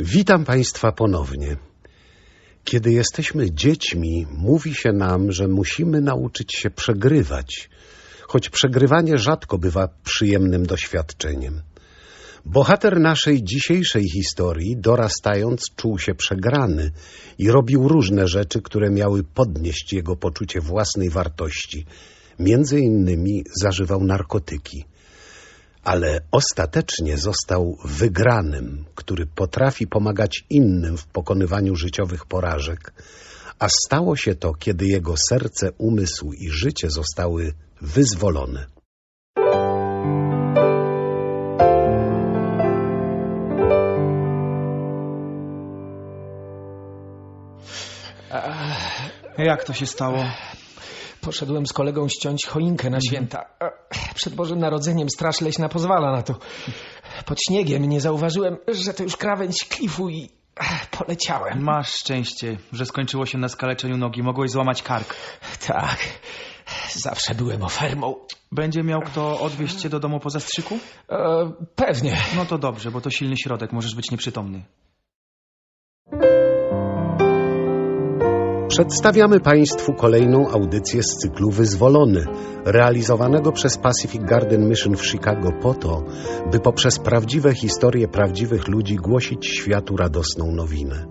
Witam Państwa ponownie. Kiedy jesteśmy dziećmi, mówi się nam, że musimy nauczyć się przegrywać, choć przegrywanie rzadko bywa przyjemnym doświadczeniem. Bohater naszej dzisiejszej historii, dorastając, czuł się przegrany i robił różne rzeczy, które miały podnieść jego poczucie własnej wartości. Między innymi zażywał narkotyki ale ostatecznie został wygranym, który potrafi pomagać innym w pokonywaniu życiowych porażek, a stało się to, kiedy jego serce, umysł i życie zostały wyzwolone. Jak to się stało? Poszedłem z kolegą ściąć choinkę na święta. Przed Bożym Narodzeniem straż leśna pozwala na to. Pod śniegiem nie zauważyłem, że to już krawędź klifu i poleciałem. Masz szczęście, że skończyło się na skaleczeniu nogi. Mogłeś złamać kark. Tak, zawsze byłem ofermą. Będzie miał kto odwieźć cię do domu po zastrzyku? E, pewnie. No to dobrze, bo to silny środek, możesz być nieprzytomny. Przedstawiamy Państwu kolejną audycję z cyklu Wyzwolony, realizowanego przez Pacific Garden Mission w Chicago po to, by poprzez prawdziwe historie prawdziwych ludzi głosić światu radosną nowinę.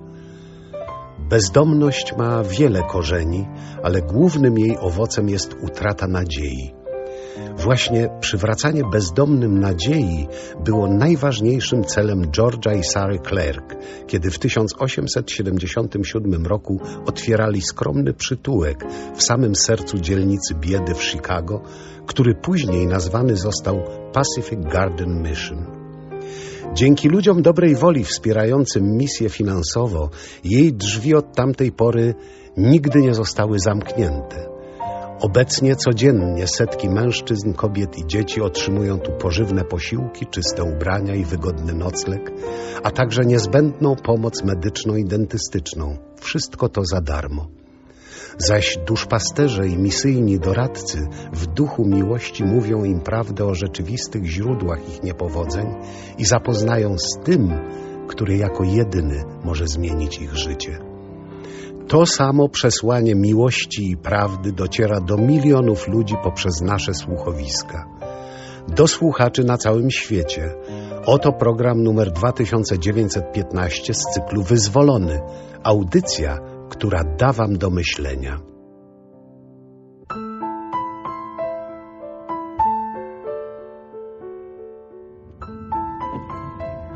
Bezdomność ma wiele korzeni, ale głównym jej owocem jest utrata nadziei. Właśnie przywracanie bezdomnym nadziei było najważniejszym celem George'a i Sary Clark, kiedy w 1877 roku otwierali skromny przytułek w samym sercu dzielnicy biedy w Chicago, który później nazwany został Pacific Garden Mission. Dzięki ludziom dobrej woli wspierającym misję finansowo, jej drzwi od tamtej pory nigdy nie zostały zamknięte. Obecnie codziennie setki mężczyzn, kobiet i dzieci otrzymują tu pożywne posiłki, czyste ubrania i wygodny nocleg, a także niezbędną pomoc medyczną i dentystyczną. Wszystko to za darmo. Zaś duszpasterze i misyjni doradcy w duchu miłości mówią im prawdę o rzeczywistych źródłach ich niepowodzeń i zapoznają z tym, który jako jedyny może zmienić ich życie. To samo przesłanie miłości i prawdy dociera do milionów ludzi poprzez nasze słuchowiska. Do słuchaczy na całym świecie. Oto program numer 2915 z cyklu Wyzwolony. Audycja, która da Wam do myślenia.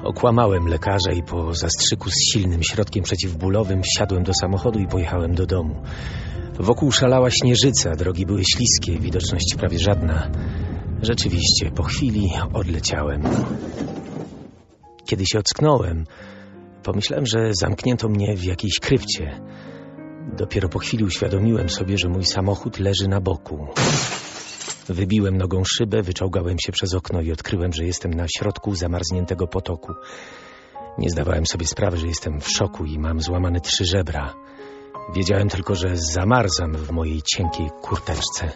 Okłamałem lekarza i po zastrzyku z silnym środkiem przeciwbólowym wsiadłem do samochodu i pojechałem do domu. Wokół szalała śnieżyca, drogi były śliskie, widoczność prawie żadna. Rzeczywiście, po chwili odleciałem. Kiedy się ocknąłem, pomyślałem, że zamknięto mnie w jakiejś krypcie. Dopiero po chwili uświadomiłem sobie, że mój samochód leży na boku. Wybiłem nogą szybę, wyczołgałem się przez okno i odkryłem, że jestem na środku zamarzniętego potoku. Nie zdawałem sobie sprawy, że jestem w szoku i mam złamane trzy żebra. Wiedziałem tylko, że zamarzam w mojej cienkiej kurteczce.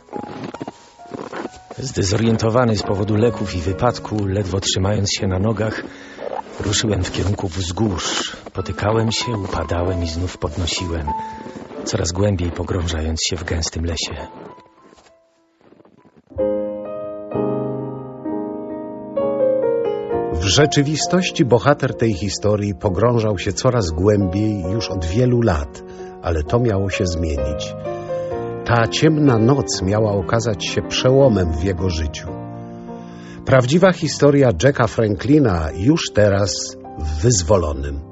Zdezorientowany z powodu leków i wypadku, ledwo trzymając się na nogach, ruszyłem w kierunku wzgórz. Potykałem się, upadałem i znów podnosiłem, coraz głębiej pogrążając się w gęstym lesie. Rzeczywistości bohater tej historii pogrążał się coraz głębiej już od wielu lat, ale to miało się zmienić. Ta ciemna noc miała okazać się przełomem w jego życiu. Prawdziwa historia Jacka Franklina już teraz w wyzwolonym.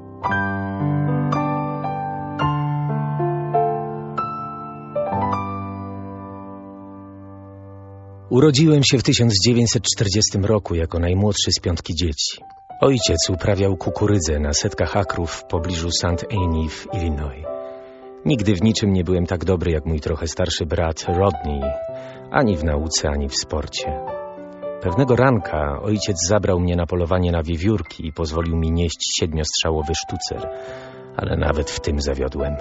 Urodziłem się w 1940 roku jako najmłodszy z piątki dzieci. Ojciec uprawiał kukurydzę na setkach akrów w pobliżu St. Annie w Illinois. Nigdy w niczym nie byłem tak dobry jak mój trochę starszy brat Rodney, ani w nauce, ani w sporcie. Pewnego ranka ojciec zabrał mnie na polowanie na wiewiórki i pozwolił mi nieść siedmiostrzałowy sztucer, ale nawet w tym zawiodłem.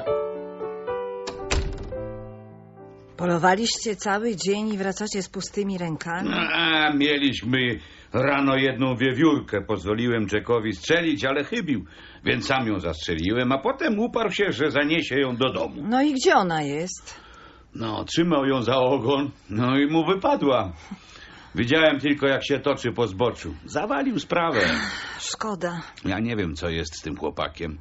Polowaliście cały dzień i wracacie z pustymi rękami? A, mieliśmy rano jedną wiewiórkę. Pozwoliłem Jackowi strzelić, ale chybił. Więc sam ją zastrzeliłem, a potem uparł się, że zaniesie ją do domu. No i gdzie ona jest? No, trzymał ją za ogon, no i mu wypadła. Widziałem tylko, jak się toczy po zboczu. Zawalił sprawę. Szkoda. Ja nie wiem, co jest z tym chłopakiem.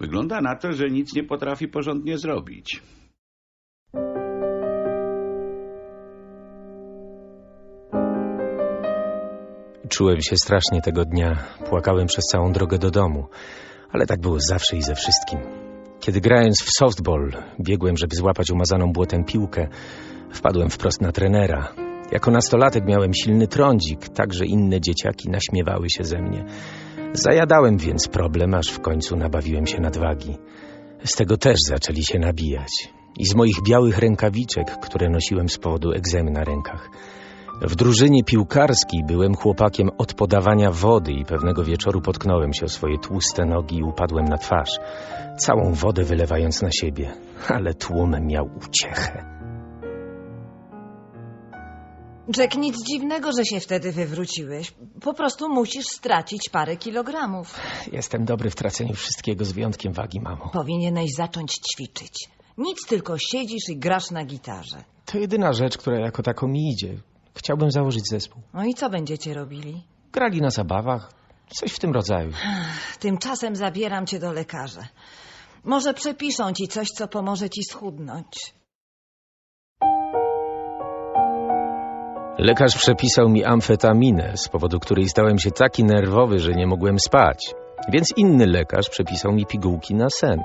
Wygląda na to, że nic nie potrafi porządnie zrobić. Czułem się strasznie tego dnia. Płakałem przez całą drogę do domu. Ale tak było zawsze i ze wszystkim. Kiedy grając w softball, biegłem, żeby złapać umazaną błotem piłkę, wpadłem wprost na trenera. Jako nastolatek miałem silny trądzik, tak że inne dzieciaki naśmiewały się ze mnie. Zajadałem więc problem, aż w końcu nabawiłem się nadwagi. Z tego też zaczęli się nabijać. I z moich białych rękawiczek, które nosiłem z powodu egzemy na rękach. W drużynie piłkarskiej byłem chłopakiem od podawania wody i pewnego wieczoru potknąłem się o swoje tłuste nogi i upadłem na twarz, całą wodę wylewając na siebie, ale tłum miał uciechę. Jack, nic dziwnego, że się wtedy wywróciłeś. Po prostu musisz stracić parę kilogramów. Jestem dobry w traceniu wszystkiego z wyjątkiem wagi, mamo. Powinieneś zacząć ćwiczyć. Nic, tylko siedzisz i grasz na gitarze. To jedyna rzecz, która jako taką mi idzie. Chciałbym założyć zespół. No i co będziecie robili? Grali na zabawach, coś w tym rodzaju. Tymczasem zabieram cię do lekarza. Może przepiszą ci coś, co pomoże ci schudnąć. Lekarz przepisał mi amfetaminę, z powodu której stałem się taki nerwowy, że nie mogłem spać. Więc inny lekarz przepisał mi pigułki na sen.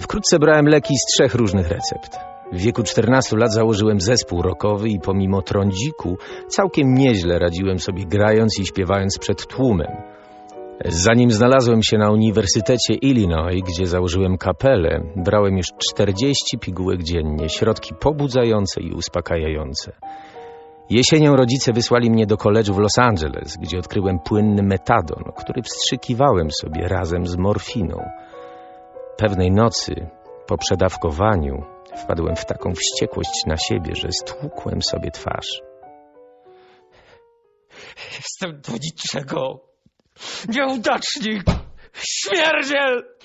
Wkrótce brałem leki z trzech różnych recept. W wieku 14 lat założyłem zespół rockowy i pomimo trądziku całkiem nieźle radziłem sobie grając i śpiewając przed tłumem. Zanim znalazłem się na Uniwersytecie Illinois, gdzie założyłem kapelę, brałem już 40 pigułek dziennie, środki pobudzające i uspokajające. Jesienią rodzice wysłali mnie do koledżu w Los Angeles, gdzie odkryłem płynny metadon, który wstrzykiwałem sobie razem z morfiną. Pewnej nocy, po przedawkowaniu, wpadłem w taką wściekłość na siebie, że stłukłem sobie twarz. Jestem do niczego. Nieudacznik! Śmierdziel!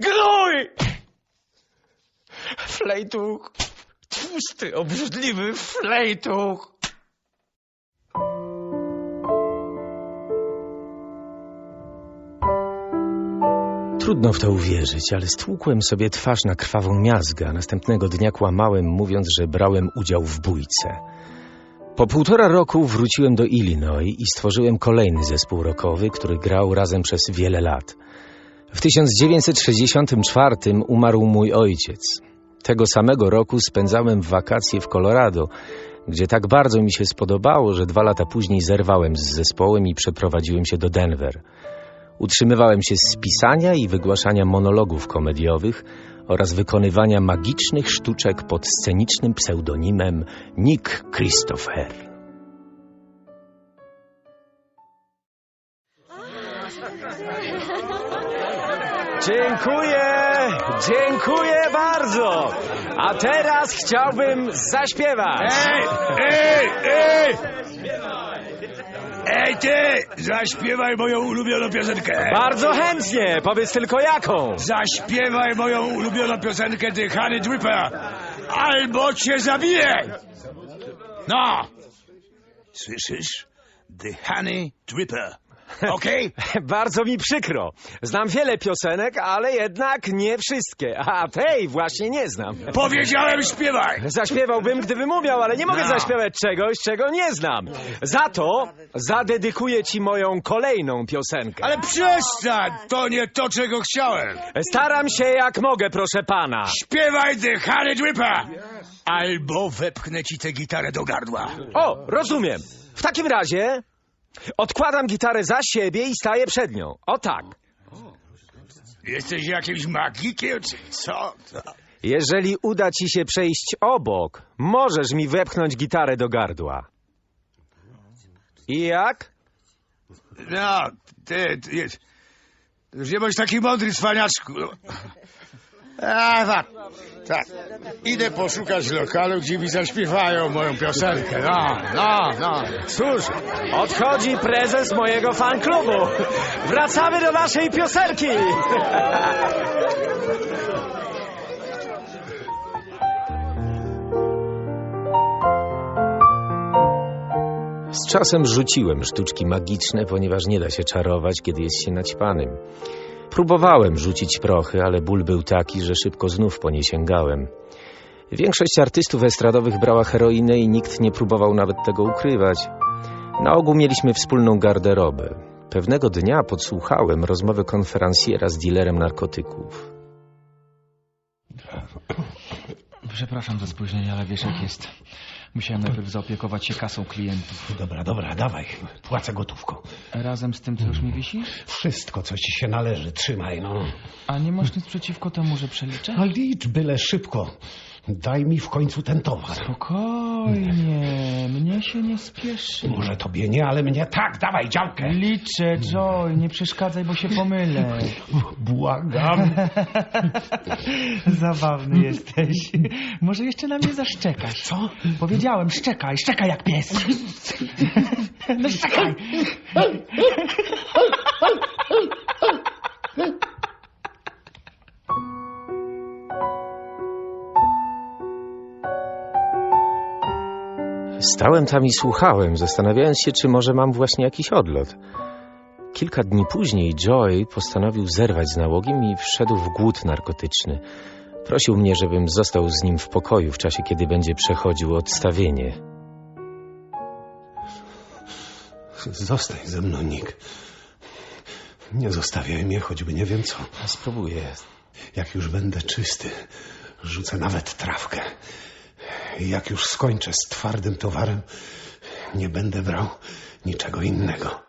Gnój! Flejtuch! Tłusty, obrzydliwy flejtuch! Trudno w to uwierzyć, ale stłukłem sobie twarz na krwawą miazgę, a następnego dnia kłamałem, mówiąc, że brałem udział w bójce. Po półtora roku wróciłem do Illinois i stworzyłem kolejny zespół rockowy, który grał razem przez wiele lat. W 1964 umarł mój ojciec. Tego samego roku spędzałem wakacje w Colorado, gdzie tak bardzo mi się spodobało, że dwa lata później zerwałem z zespołem i przeprowadziłem się do Denver. Utrzymywałem się z pisania i wygłaszania monologów komediowych oraz wykonywania magicznych sztuczek pod scenicznym pseudonimem Nick Christopher. Dziękuję, dziękuję bardzo. A teraz chciałbym zaśpiewać. Ej, ej, ej! Ej ty, zaśpiewaj moją ulubioną piosenkę. Bardzo chętnie, powiedz tylko jaką. Zaśpiewaj moją ulubioną piosenkę The Honey Dripper, albo cię zabiję. No. Słyszysz? The Honey Dripper. Okej? Bardzo mi przykro. Znam wiele piosenek, ale jednak nie wszystkie. A tej właśnie nie znam. Powiedziałem śpiewaj. Zaśpiewałbym, gdybym umiał, ale nie mogę No. zaśpiewać czegoś, czego nie znam. Za to zadedykuję ci moją kolejną piosenkę. Ale przestań, to nie to, czego chciałem. Staram się jak mogę, proszę pana. Śpiewaj The Honey Dripper. Albo wepchnę ci tę gitarę do gardła. O, rozumiem. W takim razie odkładam gitarę za siebie i staję przed nią. O tak. Jesteś jakimś magikiem, czy co? Jeżeli uda ci się przejść obok, możesz mi wepchnąć gitarę do gardła. I jak? No, ty, ty jest. Już nie bądź taki mądry, cwaniaczku. A, tak, tak. Idę poszukać lokalu, gdzie mi zaśpiewają moją piosenkę. No, no, no. Cóż, odchodzi prezes mojego fanklubu. Wracamy do naszej piosenki. Z czasem rzuciłem sztuczki magiczne, ponieważ nie da się czarować, kiedy jest się naćpanym. Próbowałem rzucić prochy, ale ból był taki, że szybko znów po nie sięgałem. Większość artystów estradowych brała heroinę i nikt nie próbował nawet tego ukrywać. Na ogół mieliśmy wspólną garderobę. Pewnego dnia podsłuchałem rozmowę konferencjera z dealerem narkotyków. Przepraszam za spóźnienie, ale wiesz jak jest. Musiałem najpierw zaopiekować się kasą klientów. Dobra, dobra, dawaj. Płacę gotówką. Razem z tym, co już mi wisi? Wszystko, co ci się należy, trzymaj, no. A nie masz nic przeciwko temu, że przeliczę? A licz byle szybko. Daj mi w końcu ten towar. Spokojnie, mnie się nie spieszy. Może tobie nie, ale mnie tak. Dawaj działkę. Liczę, Joy, nie przeszkadzaj, bo się pomylę. Błagam. Zabawny jesteś. Może jeszcze na mnie zaszczekasz. Co? Powiedziałem, szczekaj, szczekaj jak pies. No szczekaj. Stałem tam i słuchałem, zastanawiając się, czy może mam właśnie jakiś odlot. Kilka dni później Joy postanowił zerwać z nałogiem i wszedł w głód narkotyczny. Prosił mnie, żebym został z nim w pokoju w czasie, kiedy będzie przechodził odstawienie. Zostań ze mną, Nick. Nie zostawiaj mnie, choćby nie wiem co. Spróbuję. Jak już będę czysty, rzucę nawet trawkę. Jak już skończę z twardym towarem, nie będę brał niczego innego.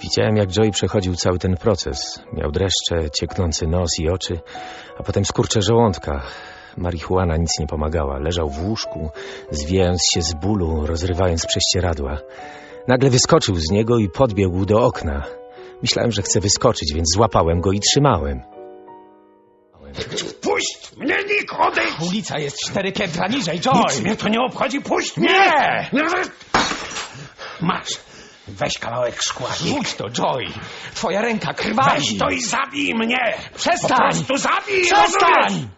Widziałem, jak Joy przechodził cały ten proces. Miał dreszcze, cieknący nos i oczy, a potem skurcze żołądka. Marihuana nic nie pomagała. Leżał w łóżku, zwijając się z bólu, rozrywając prześcieradła. Nagle wyskoczył z niego i podbiegł do okna. Myślałem, że chce wyskoczyć, więc złapałem go i trzymałem. Nick, odejdź! Ulica jest cztery piętra niżej, Joy! Nic mnie to nie obchodzi, puść mnie! Nie! Masz, weź kawałek szkła. Rzuć to, Joy! Twoja ręka krwawi! Weź to i zabij mnie! Przestań! Po prostu zabij! rozumiesz? Przestań!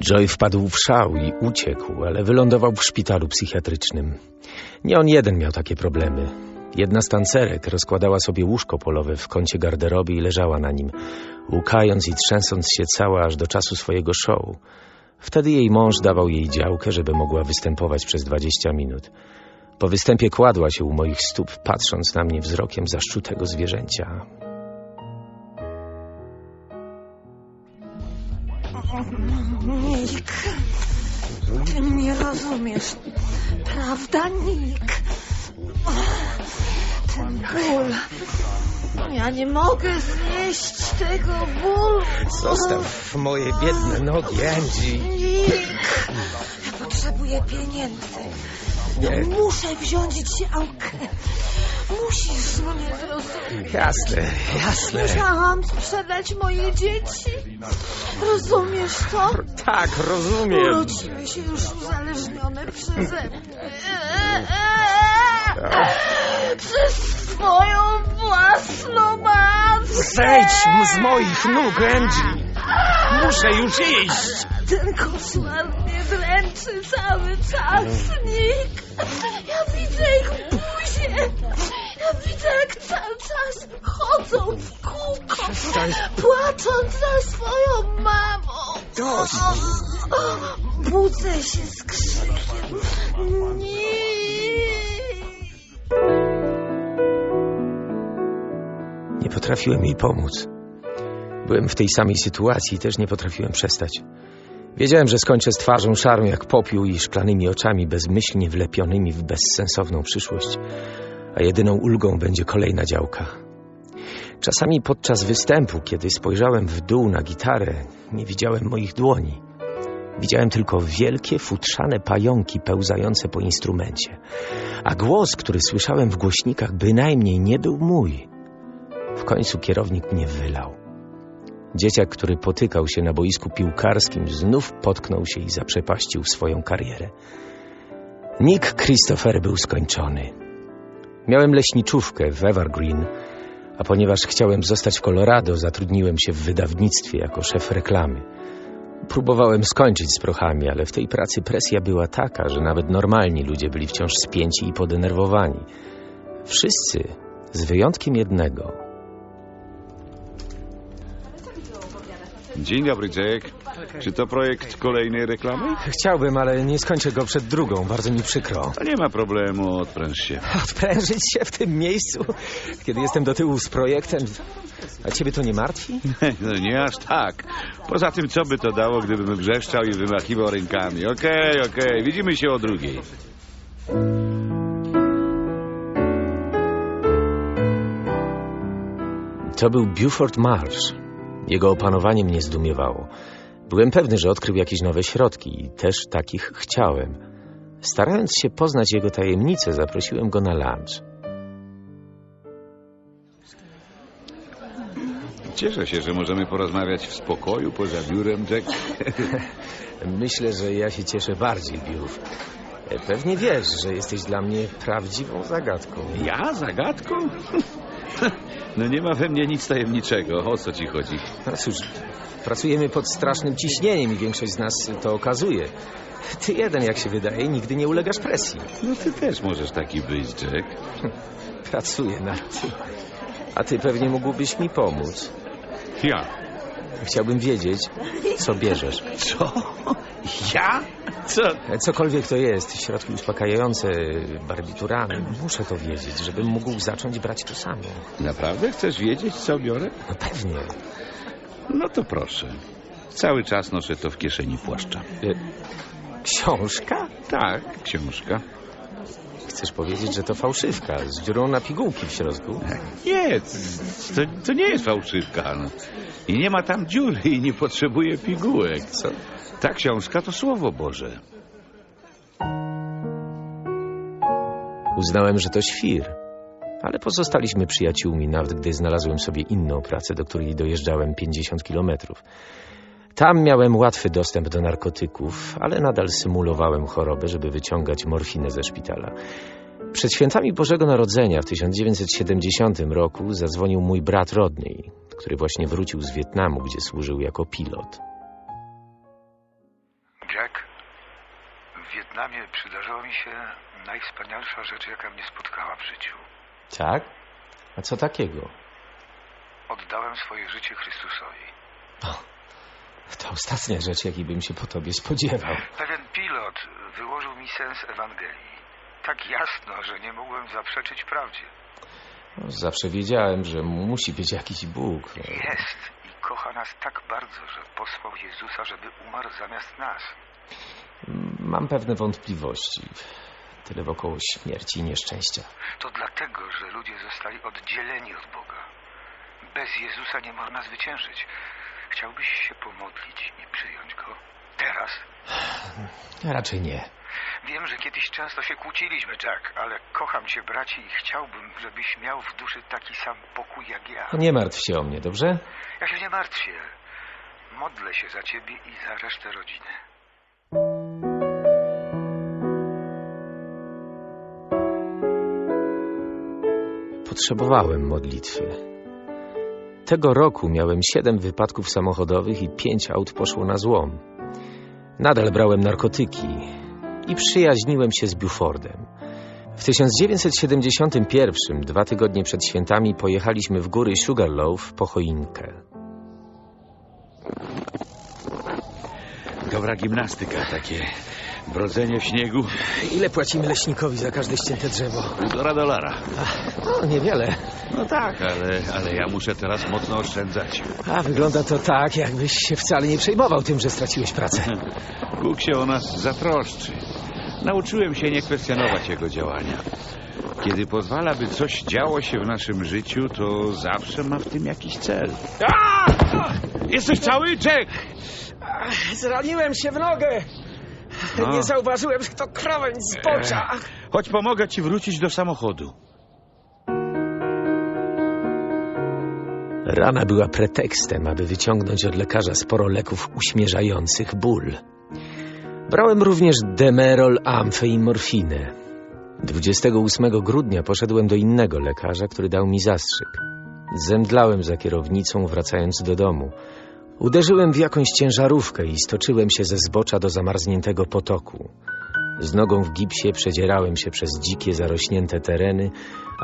Joy wpadł w szał i uciekł, ale wylądował w szpitalu psychiatrycznym. Nie on jeden miał takie problemy. Jedna z tancerek rozkładała sobie łóżko polowe w kącie garderoby i leżała na nim, łukając i trzęsąc się cała aż do czasu swojego show. Wtedy jej mąż dawał jej działkę, żeby mogła występować przez 20 minut. Po występie kładła się u moich stóp, patrząc na mnie wzrokiem zaszczutego zwierzęcia. Nick, ty mnie rozumiesz, prawda, Nick? Ten ból. Ja nie mogę znieść tego bólu. Zostaw moje biedne nogi, Angie. Nick, ja potrzebuję pieniędzy. Nie. Muszę wziąć działkę. Musisz mnie zrozumieć. Jasne, jasne. Musiałam sprzedać moje dzieci. Rozumiesz to? Tak, rozumiem. Urodziły się już uzależnione przeze mnie. Przez swoją własną matkę. Zejdź z moich nóg, Angie. Muszę już iść. Ten koszmar mnie dręczy cały czas, Nick. Ja widzę ich buzie. Ja widzę, jak cały czas chodzą w kółko, płacząc za swoją mamą. Budzę się z krzykiem. Nick. Potrafiłem jej pomóc. Byłem w tej samej sytuacji i też nie potrafiłem przestać. Wiedziałem, że skończę z twarzą szarą jak popiół i szklanymi oczami bezmyślnie wlepionymi w bezsensowną przyszłość, a jedyną ulgą będzie kolejna działka. Czasami podczas występu, kiedy spojrzałem w dół na gitarę, nie widziałem moich dłoni. Widziałem tylko wielkie, futrzane pająki pełzające po instrumencie. A głos, który słyszałem w głośnikach, bynajmniej nie był mój. W końcu kierownik mnie wylał. Dzieciak, który potykał się na boisku piłkarskim, znów potknął się i zaprzepaścił swoją karierę. Nick Christopher był skończony. Miałem leśniczówkę w Evergreen, a ponieważ chciałem zostać w Colorado, zatrudniłem się w wydawnictwie jako szef reklamy. Próbowałem skończyć z prochami, ale w tej pracy presja była taka, że nawet normalni ludzie byli wciąż spięci i podenerwowani. Wszyscy, z wyjątkiem jednego. Dzień dobry, Jack. Czy to projekt kolejnej reklamy? Chciałbym, ale nie skończę go przed drugą, bardzo mi przykro. To nie ma problemu, odpręż się. Odprężyć się w tym miejscu, kiedy jestem do tyłu z projektem. A ciebie to nie martwi? No nie aż tak. Poza tym, co by to dało, gdybym wrzeszczał i wymachiwał rękami. Okej, okej, widzimy się o drugiej. To był Buford Marsh. Jego opanowanie mnie zdumiewało. Byłem pewny, że odkrył jakieś nowe środki i też takich chciałem. Starając się poznać jego tajemnice, zaprosiłem go na lunch. Cieszę się, że możemy porozmawiać w spokoju poza biurem, Jack. Myślę, że ja się cieszę bardziej, Biów. Pewnie wiesz, że jesteś dla mnie prawdziwą zagadką. Ja? Zagadką? No nie ma we mnie nic tajemniczego. O co ci chodzi? No cóż, pracujemy pod strasznym ciśnieniem i większość z nas to okazuje. Ty jeden, jak się wydaje, nigdy nie ulegasz presji. No ty też możesz taki być, Jack. Pracuję nad tym. A ty pewnie mógłbyś mi pomóc. Ja? Chciałbym wiedzieć, co bierzesz. Co? Ja? Co? Cokolwiek to jest, środki uspokajające, barbiturany. Muszę to wiedzieć, żebym mógł zacząć brać to samo. Naprawdę chcesz wiedzieć, co biorę? No pewnie. No to proszę. Cały czas noszę to w kieszeni płaszcza. E, Książka? Tak, książka. Chcesz powiedzieć, że to fałszywka z dziurą na pigułki w środku? Nie, to, to nie jest fałszywka. No. I nie ma tam dziury i nie potrzebuje pigułek. Co? Ta książka to Słowo Boże. Uznałem, że to świr. Ale pozostaliśmy przyjaciółmi, nawet gdy znalazłem sobie inną pracę, do której dojeżdżałem 50 kilometrów. Tam miałem łatwy dostęp do narkotyków, ale nadal symulowałem chorobę, żeby wyciągać morfinę ze szpitala. Przed świętami Bożego Narodzenia w 1970 roku zadzwonił mój brat Rodney, który właśnie wrócił z Wietnamu, gdzie służył jako pilot. Jack, w Wietnamie przydarzyła mi się najwspanialsza rzecz, jaka mnie spotkała w życiu. Tak? A co takiego? Oddałem swoje życie Chrystusowi. To ostatnia rzecz, jakiej bym się po tobie spodziewał. Pewien pilot wyłożył mi sens Ewangelii. Tak jasno, że nie mogłem zaprzeczyć prawdzie. No, zawsze wiedziałem, że musi być jakiś Bóg. Jest i kocha nas tak bardzo, że posłał Jezusa, żeby umarł zamiast nas. Mam pewne wątpliwości. Tyle wokoło śmierci i nieszczęścia. To dlatego, że ludzie zostali oddzieleni od Boga. Bez Jezusa nie można zwyciężyć. Chciałbyś się pomodlić i przyjąć Go? Teraz? Raczej nie. Wiem, że kiedyś często się kłóciliśmy, Jack, ale kocham cię, braci, i chciałbym, żebyś miał w duszy taki sam pokój jak ja. Nie martw się o mnie, dobrze? Ja się nie martwię. Modlę się za ciebie i za resztę rodziny. Potrzebowałem modlitwy. Tego roku miałem siedem wypadków samochodowych i pięć aut poszło na złom. Nadal brałem narkotyki i przyjaźniłem się z Bufordem. W 1971, dwa tygodnie przed świętami, pojechaliśmy w góry Sugarloaf po choinkę. Dobra gimnastyka, takie brodzenie w śniegu. Ile płacimy leśnikowi za każde ścięte drzewo? Półtora dolara. No, niewiele. No tak, ale, ale ja muszę teraz mocno oszczędzać. A wygląda to tak, jakbyś się wcale nie przejmował tym, że straciłeś pracę. Bóg się o nas zatroszczy. Nauczyłem się nie kwestionować jego działania. Kiedy pozwala, by coś działo się w naszym życiu, to zawsze ma w tym jakiś cel. A! Jesteś cały, Jack? Zraniłem się w nogę. No. Nie zauważyłem, że to krawędź zbocza. Chodź, pomogę ci wrócić do samochodu. Rana była pretekstem, aby wyciągnąć od lekarza sporo leków uśmierzających ból. Brałem również demerol, amfę i morfinę. 28 grudnia poszedłem do innego lekarza, który dał mi zastrzyk. Zemdlałem za kierownicą, wracając do domu. Uderzyłem w jakąś ciężarówkę i stoczyłem się ze zbocza do zamarzniętego potoku. Z nogą w gipsie przedzierałem się przez dzikie, zarośnięte tereny,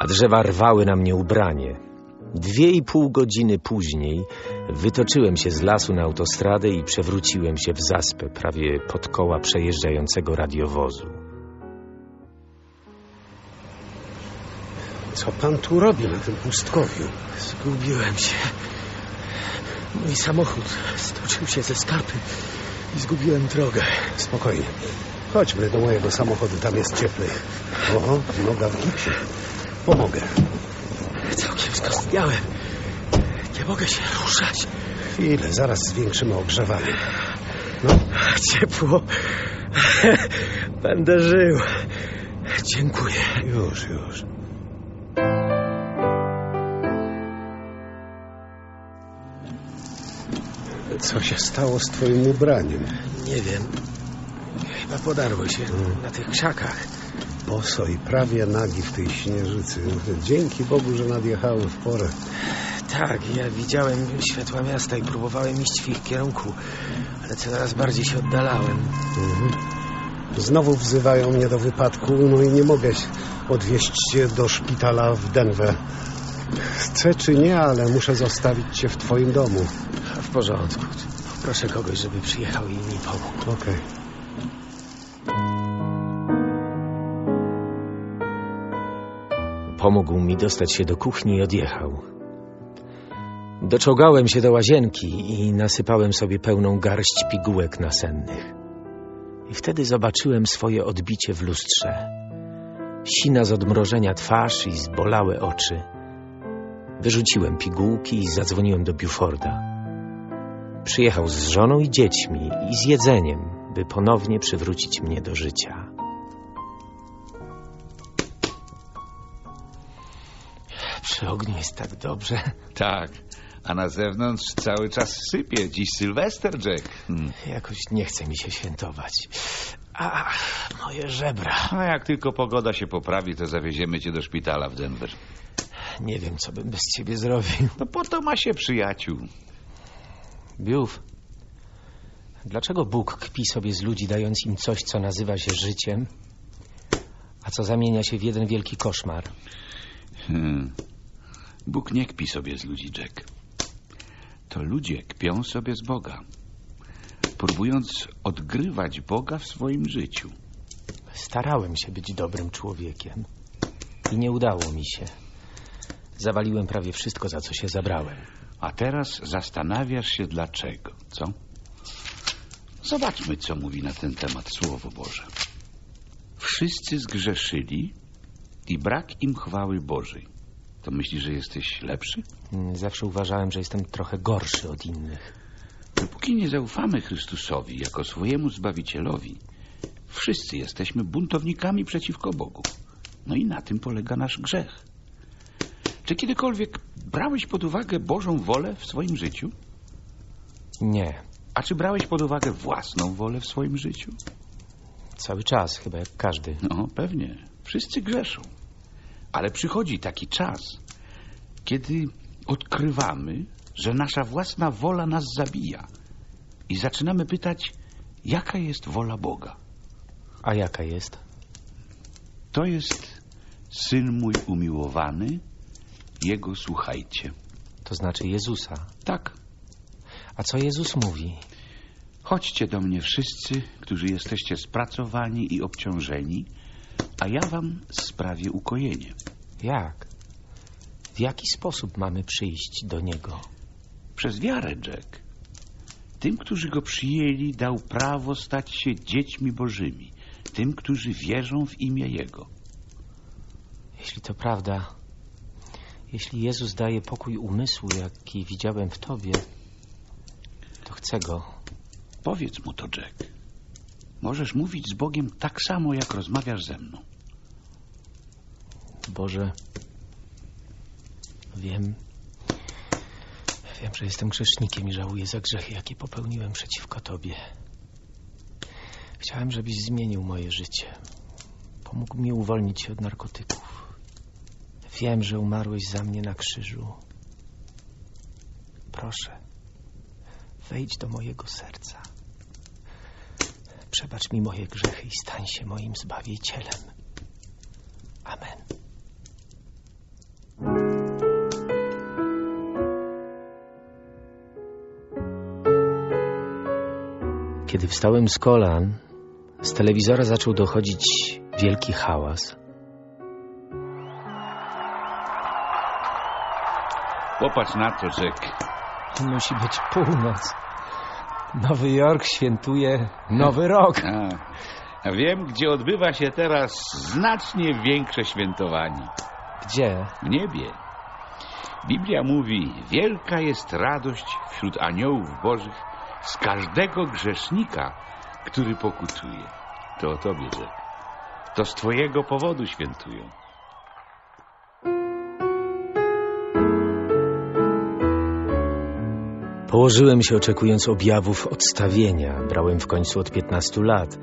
a drzewa rwały na mnie ubranie. Dwie i pół godziny później wytoczyłem się z lasu na autostradę i przewróciłem się w zaspę prawie pod koła przejeżdżającego radiowozu. Co pan tu robi na tym pustkowiu? Zgubiłem się. Mój samochód stoczył się ze skarpy i zgubiłem drogę. Spokojnie. Chodźmy do mojego samochodu, tam jest cieplej. O, noga w gipsie. Pomogę. Całkiem skostniałem. Nie mogę się ruszać. Chwilę, zaraz zwiększymy ogrzewanie. No, Ciepło. Będę żył. Dziękuję. już, już. Co się stało z twoim ubraniem? Nie wiem. Chyba podarło się na tych krzakach. Boso i prawie nagi w tej śnieżycy. Dzięki Bogu, że nadjechały w porę. Tak, ja widziałem światła miasta i próbowałem iść w ich kierunku, ale coraz bardziej się oddalałem. Znowu wzywają mnie do wypadku, no i nie mogę się odwieźć cię do szpitala w Denver. Chcę czy nie, ale muszę zostawić cię w twoim domu. W porządku. Proszę kogoś, żeby przyjechał i mi pomógł. Okej. Pomógł mi dostać się do kuchni i odjechał. Doczołgałem się do łazienki i nasypałem sobie pełną garść pigułek nasennych. I wtedy zobaczyłem swoje odbicie w lustrze. Sina z odmrożenia twarz i zbolałe oczy. Wyrzuciłem pigułki i zadzwoniłem do Buforda. Przyjechał z żoną i dziećmi i z jedzeniem, by ponownie przywrócić mnie do życia. Przy ogniu jest tak dobrze. Tak, a na zewnątrz cały czas sypie. Dziś Sylwester, Jack. Hmm. Jakoś nie chce mi się świętować. A, moje żebra. A jak tylko pogoda się poprawi, to zawieziemy cię do szpitala w Denver. Nie wiem, co bym bez ciebie zrobił. No po to ma się przyjaciół. Biów, dlaczego Bóg kpi sobie z ludzi, dając im coś, co nazywa się życiem, a co zamienia się w jeden wielki koszmar? Hmm. Bóg nie kpi sobie z ludzi, Jack. To ludzie kpią sobie z Boga, próbując odgrywać Boga w swoim życiu. Starałem się być dobrym człowiekiem i nie udało mi się. Zawaliłem prawie wszystko, za co się zabrałem. A teraz zastanawiasz się dlaczego, co? Zobaczmy, co mówi na ten temat Słowo Boże. Wszyscy zgrzeszyli i brak im chwały Bożej. To myślisz, że jesteś lepszy? Zawsze uważałem, że jestem trochę gorszy od innych. Dopóki nie zaufamy Chrystusowi jako swojemu Zbawicielowi, wszyscy jesteśmy buntownikami przeciwko Bogu. No i na tym polega nasz grzech. Czy kiedykolwiek brałeś pod uwagę Bożą wolę w swoim życiu? Nie, A czy brałeś pod uwagę własną wolę w swoim życiu? cały czas, chyba jak każdy. No, pewnie. Wszyscy grzeszą. Ale przychodzi taki czas, kiedy odkrywamy, że nasza własna wola nas zabija. I zaczynamy pytać, jaka jest wola Boga. A jaka jest? To jest syn mój umiłowany, jego słuchajcie. To znaczy Jezusa. Tak, A co Jezus mówi? chodźcie do mnie wszyscy, którzy jesteście spracowani i obciążeni, a ja wam sprawię ukojenie. Jak? W jaki sposób mamy przyjść do Niego? Przez wiarę, Jack. Tym, którzy go przyjęli, dał prawo stać się dziećmi bożymi. Tym, którzy wierzą w imię Jego. Jeśli to prawda, jeśli Jezus daje pokój umysłu, jaki widziałem w Tobie, to chcę go. Powiedz mu to, Jack. Możesz mówić z Bogiem tak samo, jak rozmawiasz ze mną. Boże, wiem, wiem, że jestem grzesznikiem i żałuję za grzechy, jakie popełniłem przeciwko Tobie. Chciałem, żebyś zmienił moje życie. Pomógł mi uwolnić się od narkotyków. Wiem, że umarłeś za mnie na krzyżu. Proszę, wejdź do mojego serca. Przebacz mi moje grzechy i stań się moim zbawicielem. Amen. Kiedy wstałem z kolan, z telewizora zaczął dochodzić wielki hałas. Popatrz na to, Jack. Musi być północ. Nowy Jork świętuje Nowy Rok. A, a wiem, gdzie odbywa się teraz znacznie większe świętowanie. Gdzie? W niebie. Biblia mówi, wielka jest radość wśród aniołów bożych z każdego grzesznika, który pokutuje. To o tobie, Jack. To z twojego powodu świętują. Położyłem się oczekując objawów odstawienia. Brałem w końcu od 15 lat.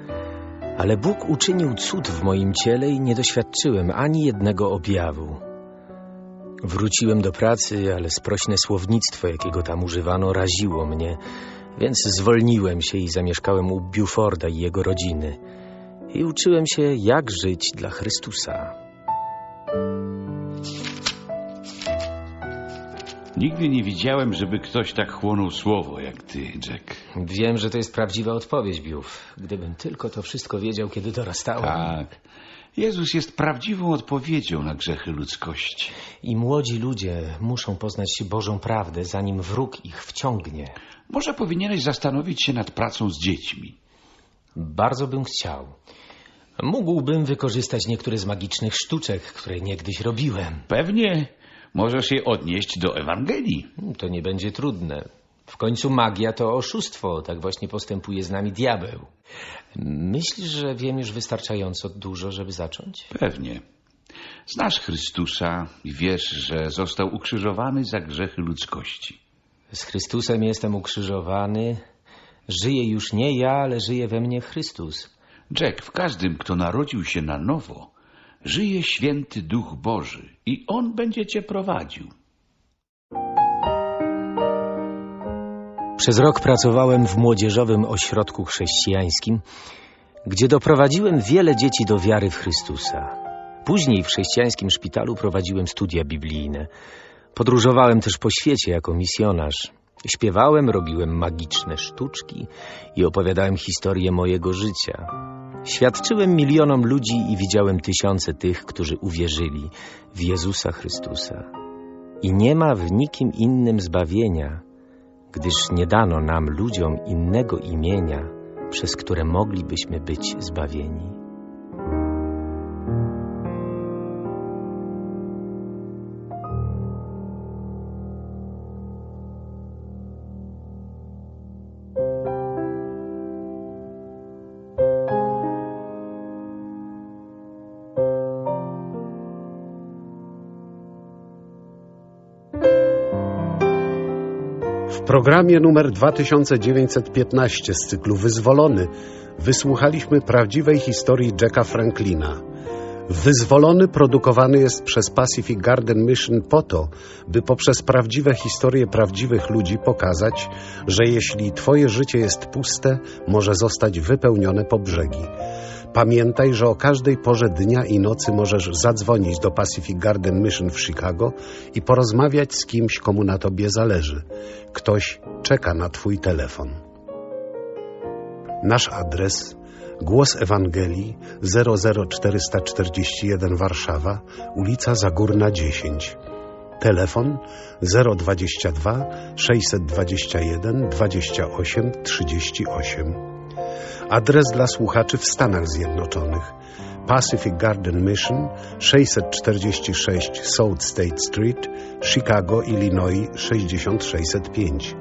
Ale Bóg uczynił cud w moim ciele i nie doświadczyłem ani jednego objawu. Wróciłem do pracy, ale sprośne słownictwo, jakiego tam używano, raziło mnie, więc zwolniłem się i zamieszkałem u Buforda i jego rodziny. I uczyłem się, jak żyć dla Chrystusa. Nigdy nie widziałem, żeby ktoś tak chłonął słowo jak ty, Jack. Wiem, że to jest prawdziwa odpowiedź, Biów. Gdybym tylko to wszystko wiedział, kiedy dorastałem. Tak. Jezus jest prawdziwą odpowiedzią na grzechy ludzkości. I młodzi ludzie muszą poznać Bożą prawdę, zanim wróg ich wciągnie. Może powinieneś zastanowić się nad pracą z dziećmi. Bardzo bym chciał. Mógłbym wykorzystać niektóre z magicznych sztuczek, które niegdyś robiłem. Pewnie możesz je odnieść do Ewangelii. To nie będzie trudne. W końcu magia to oszustwo, tak właśnie postępuje z nami diabeł. Myślisz, że wiem już wystarczająco dużo, żeby zacząć? Pewnie. Znasz Chrystusa i wiesz, że został ukrzyżowany za grzechy ludzkości. Z Chrystusem jestem ukrzyżowany. Żyje już nie ja, ale żyje we mnie Chrystus. Jack, w każdym, kto narodził się na nowo, żyje święty Duch Boży i On będzie cię prowadził. Przez rok pracowałem w młodzieżowym ośrodku chrześcijańskim, gdzie doprowadziłem wiele dzieci do wiary w Chrystusa. Później w chrześcijańskim szpitalu prowadziłem studia biblijne. Podróżowałem też po świecie jako misjonarz. Śpiewałem, robiłem magiczne sztuczki i opowiadałem historię mojego życia. Świadczyłem milionom ludzi i widziałem tysiące tych, którzy uwierzyli w Jezusa Chrystusa. I nie ma w nikim innym zbawienia, gdyż nie dano nam ludziom innego imienia, przez które moglibyśmy być zbawieni. Programie numer 2915 z cyklu Wyzwolony wysłuchaliśmy prawdziwej historii Jacka Franklina. Wyzwolony produkowany jest przez Pacific Garden Mission po to, by poprzez prawdziwe historie prawdziwych ludzi pokazać, że jeśli Twoje życie jest puste, może zostać wypełnione po brzegi. Pamiętaj, że o każdej porze dnia i nocy możesz zadzwonić do Pacific Garden Mission w Chicago i porozmawiać z kimś, komu na Tobie zależy. Ktoś czeka na Twój telefon. Nasz adres Głos Ewangelii 00441 Warszawa, ulica Zagórna 10. Telefon 022 621 28 38. Adres dla słuchaczy w Stanach Zjednoczonych. Pacific Garden Mission 646 South State Street, Chicago, Illinois 6605.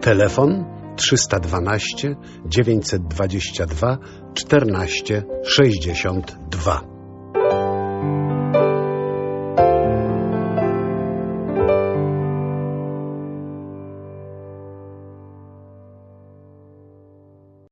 Telefon 312 922 14 62.